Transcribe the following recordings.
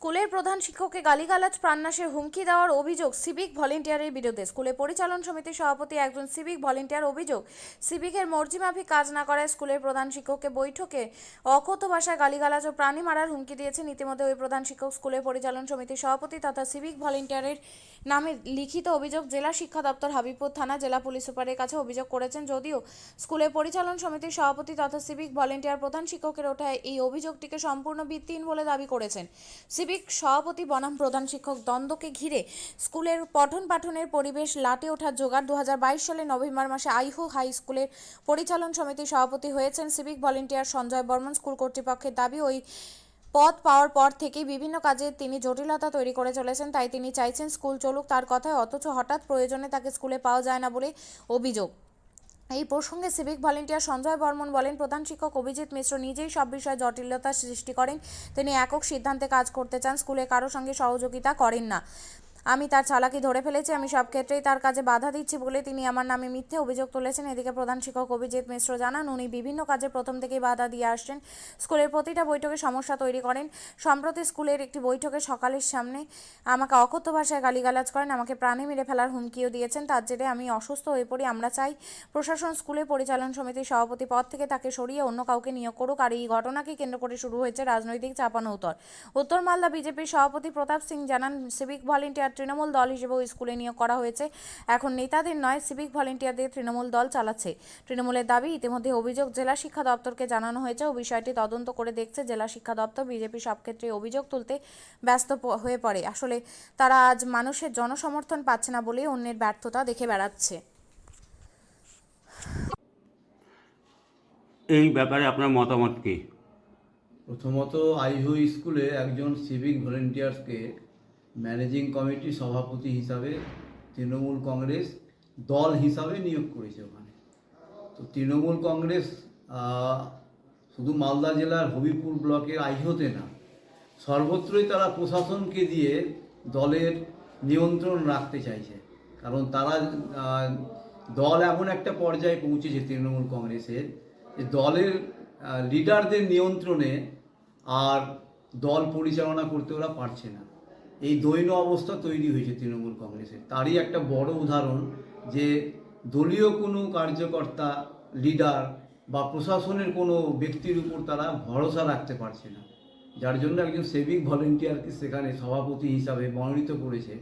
স্কুলের প্রধান শিক্ষককে গালিগালাজ, প্রাণনাশের হুমকি দেওয়ার অভিযোগ সিভিক ভলেন্টিয়ারের বিরুদ্ধে। স্কুলের পরিচালন সমিতির সভাপতি একজন সিভিক ভলেন্টিয়ার অভিযোগ, সিভিকের মর্জিমাফিক কাজ না করায় স্কুলের প্রধান শিক্ষককে বৈঠকে অকথ্য ভাষায় গালিগালাজ ও প্রাণী মারার হুমকি দিয়েছেন। ইতিমধ্যে ওই প্রধান শিক্ষক স্কুলের পরিচালন সমিতির সভাপতি তথা সিভিক ভলেন্টিয়ারের নামে লিখিত অভিযোগ জেলা শিক্ষা দপ্তর হাবিবপুর থানা জেলা পুলিশ সুপারের কাছে অভিযোগ করেছেন। যদিও স্কুলের পরিচালন সমিতির সভাপতি তথা সিভিক ভলেন্টিয়ার প্রধান শিক্ষকের ওঠায় এই অভিযোগটিকে সম্পূর্ণ ভিত্তিহীন বলে দাবি করেছেন। সিভিক সভাপতি বনাম প্রধান শিক্ষক দ্বন্দ্বকে ঘিরে স্কুলের পঠন পাঠনের পরিবেশ লাটে ওঠার জোগাড়। দু সালে নভেম্বর মাসে আইহো হাই স্কুলের পরিচালন সমিতির সভাপতি হয়েছেন civic volunteer Sanjay Barman. School কর্তৃপক্ষের দাবি, ওই পদ পাওয়ার পর থেকেই বিভিন্ন কাজে তিনি জটিলতা তৈরি করে চলেছেন, তাই তিনি চাইছেন স্কুল চলুক তার কথায়, অথচ হঠাৎ প্রয়োজনে তাকে স্কুলে পাওয়া যায় না বলে অভিযোগ। এই প্রসঙ্গে সিভিক ভলেন্টিয়ার সঞ্জয় বর্মন বলেন, প্রধান শিক্ষক অভিজিৎ মিশ্র নিজেই সব বিষয়ে জটিলতা সৃষ্টি করেন। তিনি একক সিদ্ধান্তে কাজ করতে চান, স্কুলে কারও সঙ্গে সহযোগিতা করেন না। আমি তার চালাকি ধরে ফেলেছি, আমি সব ক্ষেত্রেই তার কাজে বাধা দিচ্ছি বলে তিনি আমার নামে মিথ্যে অভিযোগ তুলেছেন। এদিকে প্রধান শিক্ষক অভিজিৎ মিশ্র জানান, উনি বিভিন্ন কাজে প্রথম থেকেই বাধা দিয়ে আসছেন। স্কুলের প্রতিটা বৈঠকে সমস্যা তৈরি করেন। সম্প্রতি স্কুলের একটি বৈঠকে সকালের সামনে আমাকে অকথ্য ভাষায় গালিগালাজ করেন, আমাকে প্রাণে মেরে ফেলার হুমকিও দিয়েছেন। তার জেরে আমি অসুস্থ হয়ে পড়ি, আমরা চাই প্রশাসন, স্কুলের পরিচালন সমিতির সভাপতি পদ থেকে তাকে সরিয়ে অন্য কাউকে নিয়োগ করুক। আর এই ঘটনাকে কেন্দ্র করে শুরু হয়েছে রাজনৈতিক চাপানো উত্তর উত্তর মালদা বিজেপির সভাপতি প্রতাপ সিং জানান, সিভিক ভলেন্টিয়ার তৃণমূল দল হিসেবেও স্কুলে নিয়োগ করা হয়েছে। এখন নেতাদের নয় সিভিক ভলেন্টিয়ারদের তৃণমূল দল চালাচ্ছে। তৃণমূলের দাবি ইতিমধ্যে অভিযোগ জেলা শিক্ষা দপ্তরকে জানানো হয়েছে ও বিষয়টি তদন্ত করে দেখছে জেলা শিক্ষা দপ্তর। বিজেপি সব ক্ষেত্রে অভিযোগ তুলতে ব্যস্ত হয়ে পড়ে। আসলে তারা আজ মানুষের জনসমর্থন পাচ্ছে না বলেই অন্যের ব্যর্থতা দেখে বেড়াচ্ছে। এই ব্যাপারে আপনার মতামত কি? প্রথমত আইহু স্কুলে একজন সিভিক ভলেন্টিয়ার্সকে ম্যানেজিং কমিটি সভাপতি হিসাবে তৃণমূল কংগ্রেস দল হিসাবে নিয়োগ করেছে ওখানে। তো তৃণমূল কংগ্রেস শুধু মালদা জেলার হবিপুর ব্লকের আইহোতে না, সর্বত্রই তারা প্রশাসনকে দিয়ে দলের নিয়ন্ত্রণ রাখতে চাইছে। কারণ তারা দল এমন একটা পর্যায়ে পৌঁছেছে তৃণমূল কংগ্রেসের যে দলের লিডারদের নিয়ন্ত্রণে আর দল পরিচালনা করতে ওরা পারছে না। এই দৈন্য অবস্থা তৈরি হয়েছে তৃণমূল কংগ্রেসের। তারই একটা বড় উদাহরণ যে দলীয় কোনো কার্যকর্তা, লিডার বা প্রশাসনের কোনো ব্যক্তির উপর তারা ভরসা রাখতে পারছে না। যার জন্য একজন সেভিক ভলেন্টিয়ারকে সেখানে সভাপতি হিসাবে মনোনীত করেছে।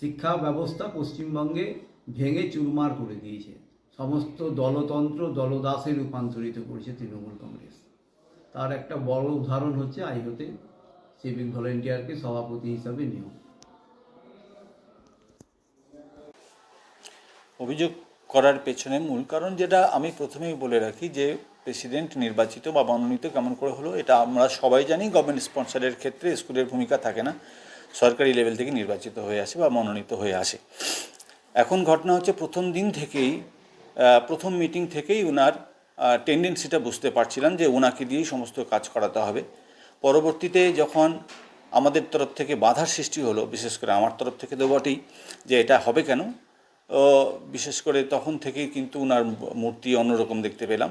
শিক্ষা ব্যবস্থা পশ্চিমবঙ্গে ভেঙে চুরমার করে দিয়েছে। সমস্ত দলতন্ত্র দলদাসে রূপান্তরিত করেছে তৃণমূল কংগ্রেস। তার একটা বড় উদাহরণ হচ্ছে আইহোতে সিভিক ভলেন্টিয়ারকে সভাপতি হিসাবে নিয়োগ। অভিযোগ করার পেছনে মূল কারণ যেটা আমি প্রথমেই বলে রাখি যে প্রেসিডেন্ট নির্বাচিত বা মনোনীত কেমন করে হলো, এটা আমরা সবাই জানি গভর্নমেন্ট স্পন্সরের ক্ষেত্রে স্কুলের ভূমিকা থাকে না। সরকারি লেভেল থেকে নির্বাচিত হয়ে আসে বা মনোনীত হয়ে আসে। এখন ঘটনা হচ্ছে প্রথম দিন থেকেই প্রথম মিটিং থেকেই ওনার টেন্ডেন্সিটা বুঝতে পারছিলাম যে ওনাকে দিয়েই সমস্ত কাজ করাতে হবে। পরবর্তীতে যখন আমাদের তরফ থেকে বাধার সৃষ্টি হলো বিশেষ করে আমার তরফ থেকে তো বটেই যে এটা হবে কেন ও বিশেষ করে তখন থেকেই কিন্তু ওনার মূর্তি অন্যরকম দেখতে পেলাম।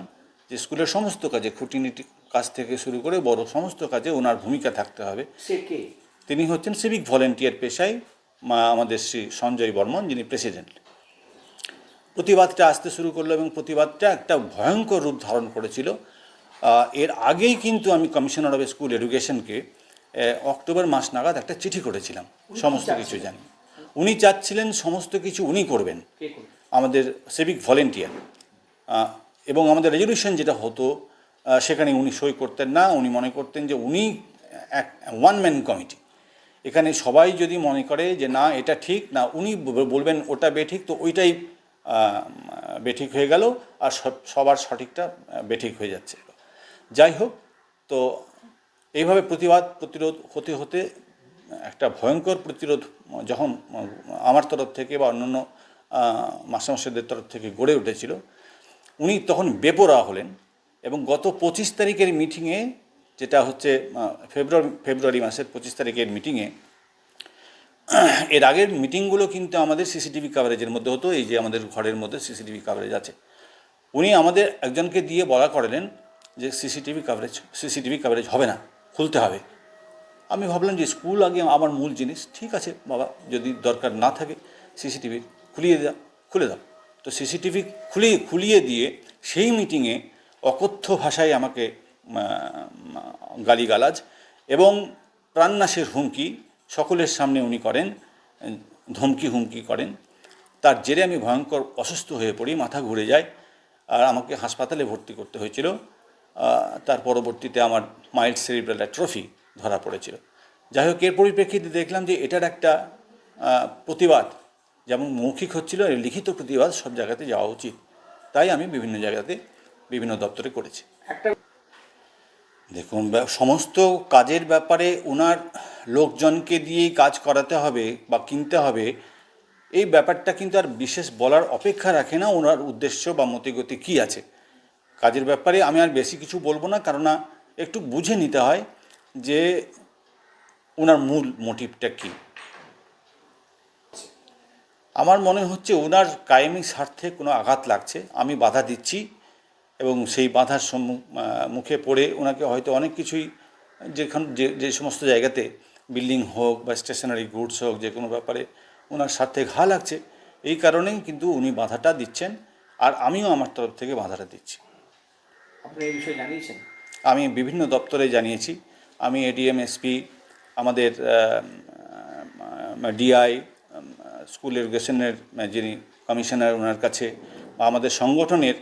যে স্কুলের সমস্ত কাজে খুঁটিনিটি কাজ থেকে শুরু করে বড় সমস্ত কাজে ওনার ভূমিকা থাকতে হবে। তিনি হচ্ছেন সিভিক ভলেন্টিয়ার পেশায় মা আমাদের শ্রী সঞ্জয় বর্মন যিনি প্রেসিডেন্ট প্রতিবাদটা আসতে শুরু করল এবং প্রতিবাদটা একটা ভয়ঙ্কর রূপ ধারণ করেছিল। এর আগেই কিন্তু আমি কমিশনার অফ স্কুল এডুকেশনকে অক্টোবর মাস নাগাদ একটা চিঠি করেছিলাম সমস্ত কিছু জানি। উনি চাচ্ছিলেন সমস্ত কিছু উনি করবেন। আমাদের সিভিক ভলেন্টিয়ার এবং আমাদের রেজলিউশন যেটা হতো সেখানে উনি সই করতেন না উনি মনে করতেন যে উনি এক ওয়ান ম্যান কমিটি এখানে সবাই যদি মনে করে যে না এটা ঠিক না উনি বলবেন ওটা বেঠিক তো ওইটাই বেঠিক হয়ে গেল আর সব- সবার সঠিকটা বেঠিক হয়ে যাচ্ছে। যাই হোক তো এইভাবে প্রতিবাদ, প্রতিরোধ হতে হতে একটা ভয়ঙ্কর প্রতিরোধ যখন আমার তরফ থেকে বা অন্যান্য মাস্টারমশাইদের তরফ থেকে গড়ে উঠেছিল, উনি তখন বেপরোয়া হলেন এবং গত পঁচিশ তারিখের মিটিংয়ে, যেটা হচ্ছে ফেব্রুয়ারি ফেব্রুয়ারি মাসের পঁচিশ তারিখের মিটিংয়ে, এর আগের মিটিংগুলো কিন্তু আমাদের সিসিটিভি কাভারেজের মধ্যে হতো, এই যে আমাদের ঘরের মধ্যে সিসিটিভি কাভারেজ আছে। উনি আমাদের একজনকে দিয়ে বলা করালেন যে সিসিটিভি কাভারেজ সিসিটিভি কাভারেজ হবে না, খুলতে হবে। আমি ভাবলাম যে স্কুল আগে আমার মূল জিনিস, ঠিক আছে, বাবা, যদি দরকার না থাকে, সিসিটিভি খুলিয়ে দাও খুলে দাও। তো সিসিটিভি খুলিয়ে খুলিয়ে দিয়ে সেই মিটিংয়ে অকথ্য ভাষায় আমাকে গালিগালাজ এবং প্রাণনাশের হুমকি সকলের সামনে উনি করেন, ধমকি হুমকি করেন। তার জেরে আমি ভয়ঙ্কর অসুস্থ হয়ে পড়ি, মাথা ঘুরে যায়, আর আমাকে হাসপাতালে ভর্তি করতে হয়েছিল। তার পরবর্তীতে আমার মাইল্ড সেরিব্রাল ট্রফি ধরা পড়েছিল। যাই হোক এর পরিপ্রেক্ষিতে দেখলাম যে এটার একটা প্রতিবাদ যেমন মৌখিক হচ্ছিল লিখিত প্রতিবাদ সব জায়গাতে যাওয়া উচিত। তাই আমি বিভিন্ন জায়গাতে বিভিন্ন দপ্তরে করেছি। দেখুন সমস্ত কাজের ব্যাপারে ওনার লোকজনকে দিয়েই কাজ করাতে হবে বা কিনতে হবে এই ব্যাপারটা কিন্তু আর বিশেষ বলার অপেক্ষা রাখে না ওনার উদ্দেশ্য বা মতিগতি কী আছে। কাজের ব্যাপারে আমি আর বেশি কিছু বলব না কারণ না একটু বুঝে নিতে হয় যে ওনার মূল মোটিভটা কী। আমার মনে হচ্ছে ওনার কায়েমি স্বার্থে কোনো আঘাত লাগছে, আমি বাধা দিচ্ছি এবং সেই বাধার মুখে পড়ে ওনাকে হয়তো অনেক কিছুই যেখান, যে যে সমস্ত জায়গাতে বিল্ডিং হোক বা স্টেশনারি গুডস হোক, যে কোনো ব্যাপারে ওনার স্বার্থে ঘা লাগছে, এই কারণেই কিন্তু উনি বাধাটা দিচ্ছেন, আর আমিও আমার তরফ থেকে বাধাটা দিচ্ছি। আপনি এই বিষয়ে জানিয়েছেন? আমি বিভিন্ন দপ্তরে জানিয়েছি। আমি এডিএম এসপি আমাদের ডিআই স্কুল এডুকেশনের যিনি কমিশনার ওনার কাছে বা আমাদের সংগঠনের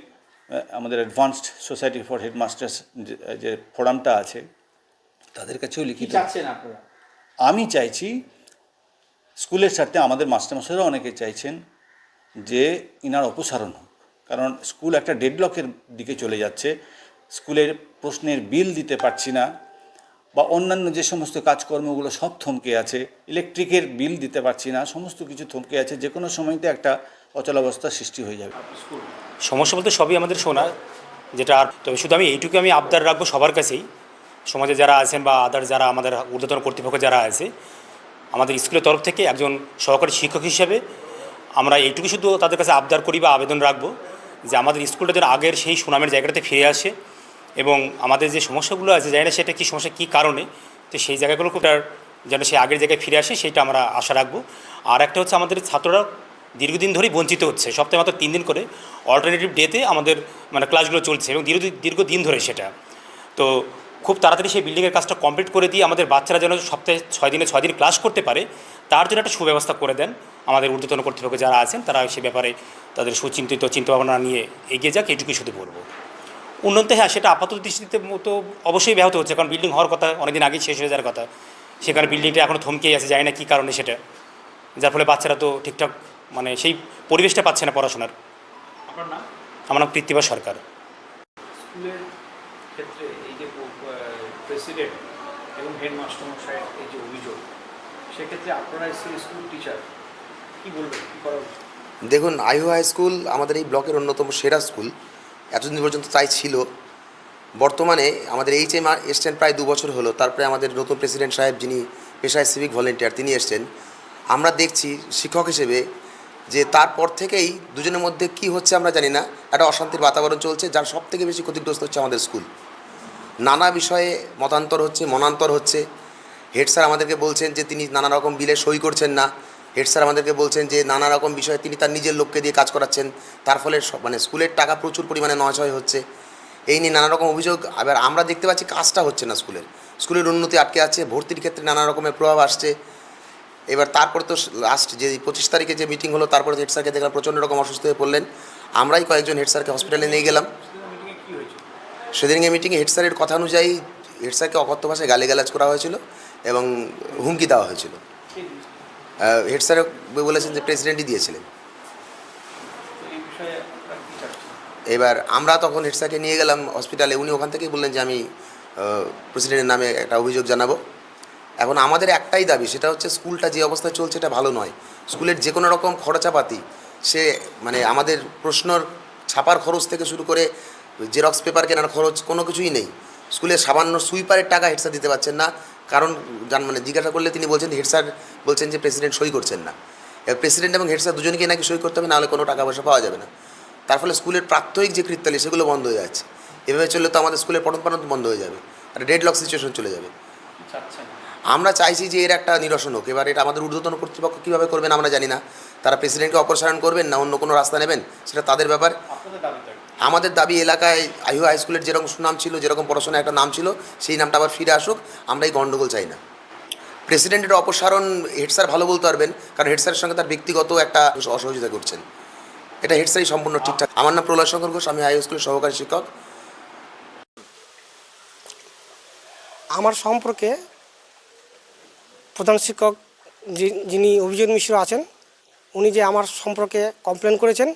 আমাদের অ্যাডভান্সড সোসাইটি ফর হেডমাস্টার্স যে ফোরামটা আছে তাদের কাছেও লিখিত। আমি চাইছি স্কুলের স্বার্থে আমাদের মাস্টারমশাইরাও অনেকে চাইছেন যে ইনার অপসারণ হোক। কারণ স্কুল একটা ডেডলকের দিকে চলে যাচ্ছে। স্কুলের প্রশ্নের বিল দিতে পারছি না বা অন্যান্য যে সমস্ত কাজকর্মগুলো সব থমকে আছে, ইলেকট্রিকের বিল দিতে পারছি না, সমস্ত কিছু থমকে আছে যে কোনো সময়তে একটা অচলাবস্থার সৃষ্টি হয়ে যাবে। সমস্যা বলতে সবই আমাদের শোনা, যেটা আর তবে শুধু আমি এইটুকু আমি আবদার রাখব সবার কাছেই। সমাজে যারা আছেন বা আদার যারা আমাদের ঊর্ধ্বতন কর্তৃপক্ষ যারা আছে, আমাদের স্কুলের তরফ থেকে একজন সহকারী শিক্ষক হিসেবে আমরা এইটুকু শুধু তাদের কাছে আবদার করি বা আবেদন রাখব। যে আমাদের স্কুলটা যেন আগের সেই সুনামের জায়গাটাতে ফিরে আসে এবং আমাদের যে সমস্যাগুলো আছে, জানি না সেটা কী সমস্যা, কী কারণে, তো সেই জায়গাগুলো তার যেন সেই আগের জায়গায় ফিরে আসে সেইটা আমরা আশা রাখব। আর একটা হচ্ছে আমাদের ছাত্ররা দীর্ঘদিন ধরেই বঞ্চিত হচ্ছে, সপ্তাহে মাত্র তিন দিন করে অল্টারনেটিভ ডেতে আমাদের মানে ক্লাসগুলো চলছে এবং দীর্ঘ দীর্ঘদিন ধরে সেটা। তো খুব তাড়াতাড়ি সেই বিল্ডিংয়ের কাজটা কমপ্লিট করে দিয়ে আমাদের বাচ্চারা যেন সপ্তাহে ছয় দিনে ছয় দিন ক্লাস করতে পারে তার জন্য একটা সুব্যবস্থা করে দেন আমাদের ঊর্ধ্বতন কর্তৃপক্ষ যারা আছেন তারা সে ব্যাপারে তাদের সুচিন্তিত চিন্তাভাবনা নিয়ে এগিয়ে যাক এটুকুই শুধু বলব। উন্নতি হ্যাঁ সেটা আপাতত দৃষ্টিতে মতো অবশ্যই ব্যাহত হচ্ছে কারণ বিল্ডিং হওয়ার কথা অনেকদিন আগেই শেষ হয়ে যাওয়ার কথা। সেখানে বিল্ডিংটা এখনও থমকেই আছে যায় না কী কারণে সেটা। যার ফলে বাচ্চারা তো ঠিকঠাক মানে সেই পরিবেশটা পাচ্ছে না পড়াশোনার। আমার নাম কৃত্তিবা সরকার স্কুলের ক্ষেত্রে এই যে প্রেসিডেন্ট এবং হেডমাস্টার মশাইয়ের এই যে অভিযোগ, সেক্ষেত্রে আপনারা স্কুল টিচার কি বলবেন, কী করা দেখুন আইহু হাই স্কুল আমাদের এই ব্লকের অন্যতম সেরা স্কুল এতদিন পর্যন্ত তাই ছিল। বর্তমানে আমাদের এইচ এম আর এসছেন প্রায় দু বছর হলো। তারপরে আমাদের নতুন প্রেসিডেন্ট সাহেব যিনি পেশায় সিভিক ভলেন্টিয়ার তিনি এসছেন। আমরা দেখছি শিক্ষক হিসেবে যে তারপর থেকেই দুজনের মধ্যে কি হচ্ছে আমরা জানি না। একটা অশান্তির বাতাবরণ চলছে, যার সব থেকে বেশি ক্ষতিগ্রস্ত হচ্ছে আমাদের স্কুল নানা বিষয়ে মতান্তর হচ্ছে, মনান্তর হচ্ছে। হেড স্যার আমাদেরকে বলছেন যে তিনি নানা রকম বিলে সই করছেন না। হেড স্যার আমাদেরকে বলছেন যে নানা রকম বিষয়ে তিনি তার নিজের লোককে দিয়ে কাজ করাচ্ছেন। তার ফলে মানে স্কুলের টাকা প্রচুর পরিমাণে নয় হচ্ছে। এই নিয়ে নানা রকম অভিযোগ, আবার আমরা দেখতে পাচ্ছি কাজটা হচ্ছে না স্কুলের। স্কুলের উন্নতি আটকে আছে ভর্তির ক্ষেত্রে নানা রকমের প্রভাব আসছে। এবার তারপর তো লাস্ট যে পঁচিশ তারিখে যে মিটিং হলো, তারপরে হেড স্যারকে দেখলাম প্রচণ্ড রকম অসুস্থ হয়ে পড়লেন। আমরাই কয়েকজন হেড স্যারকে হসপিটালে নিয়ে গেলাম। সেদিনকে মিটিংয়ে হেড স্যারের কথা অনুযায়ী হেড স্যারকে অকথ্য ভাষায় গালিগালাজ করা হয়েছিল এবং হুমকি দেওয়া হয়েছিল। হেড স্যার বলেছেন যে প্রেসিডেন্টই দিয়েছিলেন। এবার আমরা তখন হেড স্যারকে নিয়ে গেলাম হসপিটালে উনি ওখান থেকেই বললেন যে আমি প্রেসিডেন্টের নামে একটা অভিযোগ জানাব। এখন আমাদের একটাই দাবি, সেটা হচ্ছে স্কুলটা যে অবস্থায় চলছে এটা ভালো নয়। স্কুলের যে কোনো রকম খরচাপাতি, সে মানে আমাদের প্রশ্নর ছাপার খরচ থেকে শুরু করে জেরক্স পেপার কেনার খরচ কোনো কিছুই নেই। স্কুলে সামান্য সুইপারের টাকা হেড স্যার দিতে পারছেন না। কারণ জান মানে জিজ্ঞাসা করলে তিনি বলছেন হেড স্যার বলছেন যে প্রেসিডেন্ট সই করছেন না। প্রেসিডেন্ট এবং হেড স্যার দুজনকেই নাকি সই করতে হবে, নাহলে কোনো টাকা পয়সা পাওয়া যাবে না। তার ফলে স্কুলের প্রাত্যহিক যে কৃত্যালি, সেগুলো বন্ধ হয়ে যাচ্ছে। এভাবে চললে তো আমাদের স্কুলের পঠন পাঠন বন্ধ হয়ে যাবে। একটা ডেড লক সিচুয়েশন চলে যাবে। আমরা চাইছি যে এর একটা নিরসন হোক। এবার এটা আমাদের ঊর্ধ্বতন কর্তৃপক্ষ কীভাবে করবেন আমরা জানি না। তারা প্রেসিডেন্টকে অপসারণ করবেন না অন্য কোনো রাস্তা নেবেন? সেটা তাদের ব্যাপার? আমাদের দাবি এলাকায় আইহু হাই স্কুলের যেরকম সুনাম ছিল, যেরকম পড়াশোনায় একটা নাম ছিল, সেই নামটা আবার ফিরে আসুক আমরা এই গণ্ডগোল চাই না। প্রেসিডেন্টের অপসারণ হেড স্যার ভালো বলতে পারবেন, কারণ হেড স্যারের সঙ্গে তার ব্যক্তিগত একটা অসহযোগিতা করছেন। এটা হেড স্যারই সম্পূর্ণ ঠিকঠাক। আমার নাম প্রলয় শঙ্কর ঘোষ, আমি হাই স্কুলের সহকারী শিক্ষক। আমার সম্পর্কে প্রধান শিক্ষক যিনি অভিজিৎ মিশ্র আছেন, উনি যে আমার সম্পর্কে কমপ্লেন করেছেন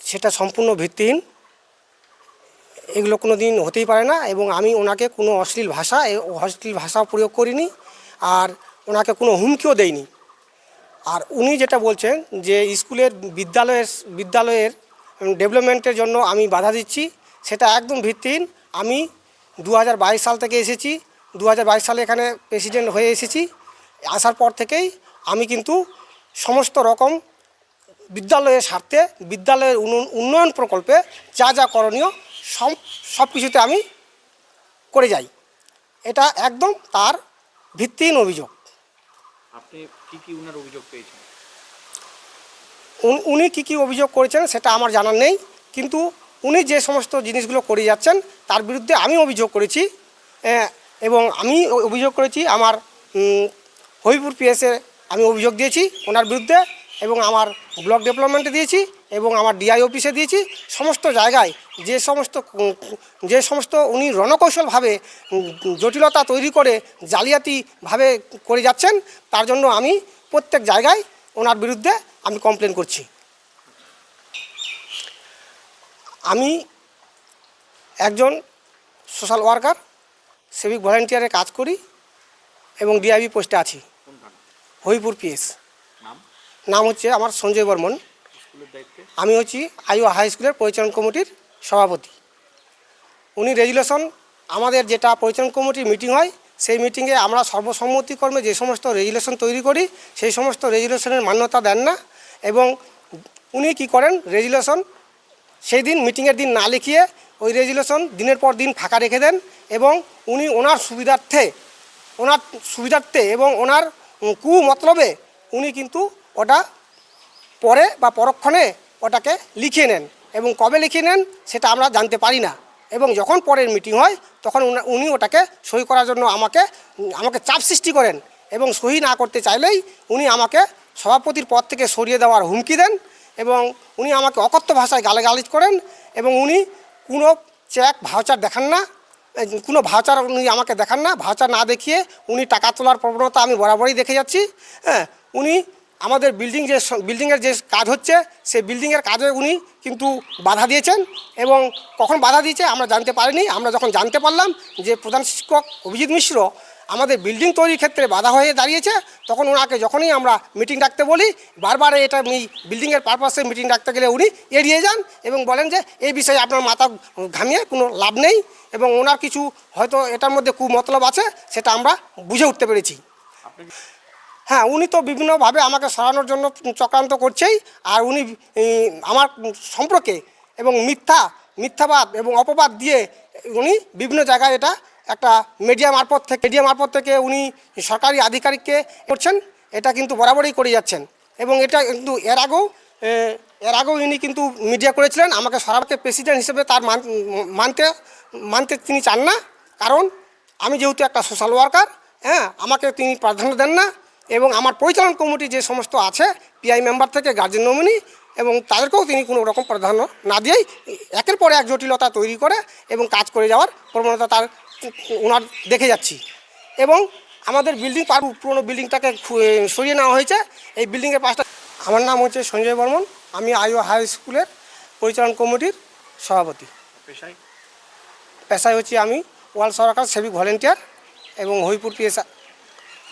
সেটা সম্পূর্ণ ভিত্তিহীন। এগুলো কোনো দিন হতেই পারে না এবং আমি ওনাকে কোনো অশ্লীল ভাষা অশ্লীল ভাষা প্রয়োগ করিনি আর ওনাকে কোনো হুমকিও দেয়নি আর উনি যেটা বলছেন যে স্কুলের বিদ্যালয়ের বিদ্যালয়ের ডেভেলপমেন্টের জন্য আমি বাধা দিচ্ছি, সেটা একদম ভিত্তিহীন। আমি দু হাজার বাইশ সাল থেকে এসেছি দু হাজার বাইশ সালে এখানে প্রেসিডেন্ট হয়ে এসেছি। আসার পর থেকেই আমি কিন্তু সমস্ত রকম বিদ্যালয়ের স্বার্থে বিদ্যালয়ের উন্ন- উন্নয়ন প্রকল্পে যা যা করণীয় সব সব কিছুতে আমি করে যাই। এটা একদম তার ভিত্তিহীন অভিযোগ। আপনি কি কি উনার অভিযোগ পেয়েছেন? উন- উনি কী কী অভিযোগ করেছেন সেটা আমার জানার নেই কিন্তু উনি যে সমস্ত জিনিসগুলো করে যাচ্ছেন তার বিরুদ্ধে আমি অভিযোগ করেছি এবং আমি অভিযোগ করেছি আমার হবিপুর পিএসে আমি অভিযোগ দিয়েছি ওনার বিরুদ্ধে এবং আমার ব্লক ডেভেলপমেন্টে দিয়েছি এবং আমার ডিআই অফিসে দিয়েছি। সমস্ত জায়গায় যে সমস্ত যে সমস্ত উনি রণকৌশলভাবে জটিলতা তৈরি করে জালিয়াতিভাবে করে যাচ্ছেন, তার জন্য আমি প্রত্যেক জায়গায় ওনার বিরুদ্ধে আমি কমপ্লেন করছি। আমি একজন সোশ্যাল ওয়ার্কার সিভিক ভলেন্টিয়ারে কাজ করি এবং ডিআইবি পোস্টে আছি, হরিপুর পিএস নাম হচ্ছে আমার সঞ্জয় বর্মন। আমি হচ্ছি আইও হাই স্কুলের পরিচালন কমিটির সভাপতি। উনি রেজুলেশন, আমাদের যেটা পরিচালন কমিটির মিটিং হয়, সেই মিটিংয়ে আমরা সর্বসম্মতিকর্মে যে সমস্ত রেজুলেশন তৈরি করি, সেই সমস্ত রেজুলেশনের মান্যতা দেন না এবং উনি কি করেন, রেজুলেশন সেই দিন মিটিংয়ের দিন না লিখিয়ে ওই রেজুলেশন দিনের পর দিন ফাঁকা রেখে দেন এবং উনি ওনার সুবিধার্থে ওনার সুবিধার্থে এবং ওনার কু মতলবে উনি কিন্তু ওটা পরে বা পরক্ষণে ওটাকে লিখিয়ে নেন এবং কবে লিখিয়ে নেন সেটা আমরা জানতে পারি না। এবং যখন পরের মিটিং হয়, তখন উনি ওটাকে সই করার জন্য আমাকে আমাকে চাপ সৃষ্টি করেন এবং সই না করতে চাইলেই উনি আমাকে সভাপতির পদ থেকে সরিয়ে দেওয়ার হুমকি দেন এবং উনি আমাকে অকথ্য ভাষায় গালাগালিজ করেন এবং উনি কোনো চেক, ভাউচার দেখান না, কোনো ভাউচার উনি আমাকে দেখান না, ভাউচার না দেখিয়ে উনি টাকা তোলার প্রবণতা আমি বরাবরই দেখে যাচ্ছি। হ্যাঁ উনি আমাদের বিল্ডিং যে বিল্ডিংয়ের যে কাজ হচ্ছে, সেই বিল্ডিংয়ের কাজে উনি কিন্তু বাধা দিয়েছেন এবং কখন বাধা দিয়েছে আমরা জানতে পারিনি। আমরা যখন জানতে পারলাম যে প্রধান শিক্ষক অভিজিৎ মিশ্র আমাদের বিল্ডিং তৈরির ক্ষেত্রে বাধা হয়ে দাঁড়িয়েছে, তখন ওনাকে যখনই আমরা মিটিং ডাকতে বলি, বারবার এটা বিল্ডিংয়ের পারপাসে মিটিং ডাকতে গেলে উনি এড়িয়ে যান এবং বলেন যে, এই বিষয়ে আপনার মাথা ঘামিয়ে কোনো লাভ নেই। এবং ওনার কিছু হয়তো এটার মধ্যে কুমতলব আছে, সেটা আমরা বুঝে উঠতে পেরেছি। হ্যাঁ উনি তো বিভিন্নভাবে আমাকে সরানোর জন্য চক্রান্ত করছেই, আর উনি আমার সম্পর্কে এবং মিথ্যা, মিথ্যাবাদ এবং অপবাদ দিয়ে উনি বিভিন্ন জায়গায় এটা একটা মিডিয়া মারফত থেকে, মিডিয়া মারফত থেকে উনি সরকারি আধিকারিককে করছেন, এটা কিন্তু বরাবরই করে যাচ্ছেন। এবং এটা কিন্তু এর আগেও এর আগেও ইনি কিন্তু মিডিয়া করেছিলেন, আমাকে সরকারকে প্রেসিডেন্ট হিসেবে তার মান- মানতে মানতে তিনি চান না। কারণ আমি যেহেতু একটা সোশ্যাল ওয়ার্কার হ্যাঁ আমাকে তিনি প্রাধান্য দেন না এবং আমার পরিচালন কমিটি যে সমস্ত আছে পিআই মেম্বার থেকে গার্জেন নমিনি এবং তাদেরকেও তিনি কোনো রকম প্রাধান্য না দিয়েই একের পর এক জটিলতা তৈরি করে এবং কাজ করে যাওয়ার প্রবণতা তার ওনার দেখে যাচ্ছি। এবং আমাদের বিল্ডিং পার পুরনো বিল্ডিংটাকে সরিয়ে নেওয়া হয়েছে। এই বিল্ডিংয়ের পাশটা আমার নাম হচ্ছে সঞ্জয় বর্মন। আমি আইও হাই স্কুলের পরিচালন কমিটির সভাপতি। পেশায়? পেশায় হচ্ছে আমি ওয়ার্ল্ড সরকার সেভিক ভলেন্টিয়ার এবং হরিপুর পিএস